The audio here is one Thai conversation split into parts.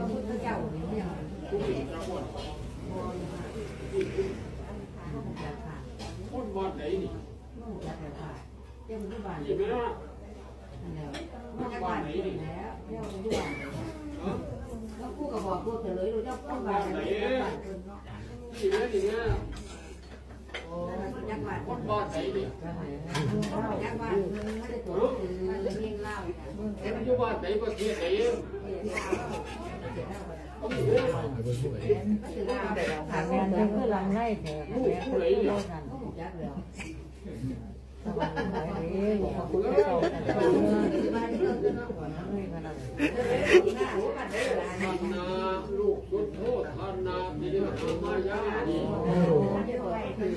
พระพุทธเจ้าเนี่ยผู้หญิงจะคนจากค่นวัดไหนนี่ลูกจากค่ะเจ้าอยู่บ้านนี่ไหมนะแล้วจากบ้านแล้วเจ้าอยู่บ้านแล้วกูก็บอกกูเฉลยรู้เจ้าพูดบ้านไหนนี่ไหมนี่ไหมจากบ้านคนวั ดไหนนี่จา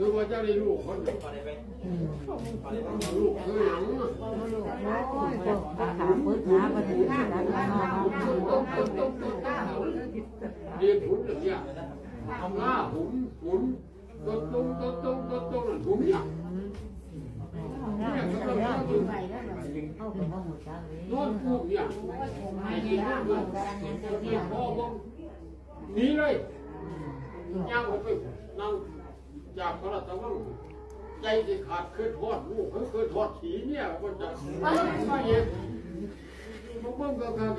คือว่าจะได้ลูกคนลูกคือหยังโอ้ยพวกขาขาพื้นขาประเดี๋ยวจักแล้วเนาะต้มต้มต้มต้มต้มเรียนหุ่นอย่างเงี้ยทำหน้าหุ่นหุ่นต้มต้มต้มต้มต้มต้มหุ่นเนี่ยเนี่ยก็ยากอยู่นว่าหมดจักลยนอนพูกเนี่ยไอ้ที่นั่นมันเนี่ยพ่อบอกหนีเลยย่างออกไปนั่ง จากพระราชวังใจที่ขาดคือทอดลูกคือคือทอดผีเนี่ยมันจะไม่เย็นมันเบิ่งก็กัน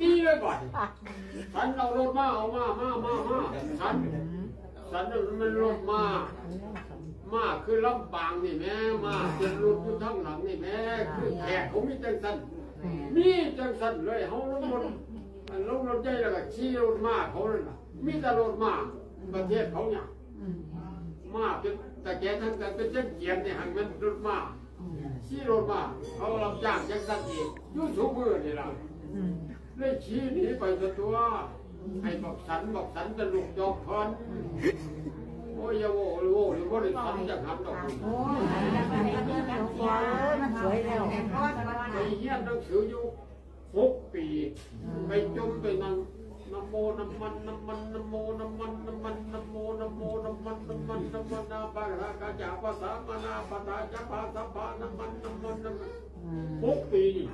ตีเลยบ่อยฉันเอารถมาเอามามามามาฉันฉันมันรถมามาคือลำปางนี่แม่มาเป็นรถอยู่ทั้งหลังนี่แม่คือแขกเขามีจังสันมีจังสันเลยเขาลงรถลงรถใหญ่แล้วก็ขี่รถมาเขาเลยนะมีแต่รถมา ประเทศเขาเนี่ยมาเป็นแต่แกทั้งกันเป็นเจ้าเกียรติเนี่ยหันเป็นรถมาขี่รถมาเขารับจ้างจังสันเองอยุ่ทุกมือนี่ล่ะเลยขี่หนีไปตัวให้บอกสันบอกสันจะลุกจอกทอนโอ้ยโว้โว้หรือว่าได้ทำจากหันดอกโอ้ยมันสวยแล้วไปเฮียนหนังสืออยู่หกปี ไปจมไปนั่ง น้ำโมน้ำมันน้ำมันน้ำโมน้ำมันน้ำมันน้ำโมน้ำโมน้ำมันน้ำมันน้ำมันนาปะรากาจาภาษามานาปะตาจาภาษาพาน้ำมันน้ำมันน้ำมันหกปีนี่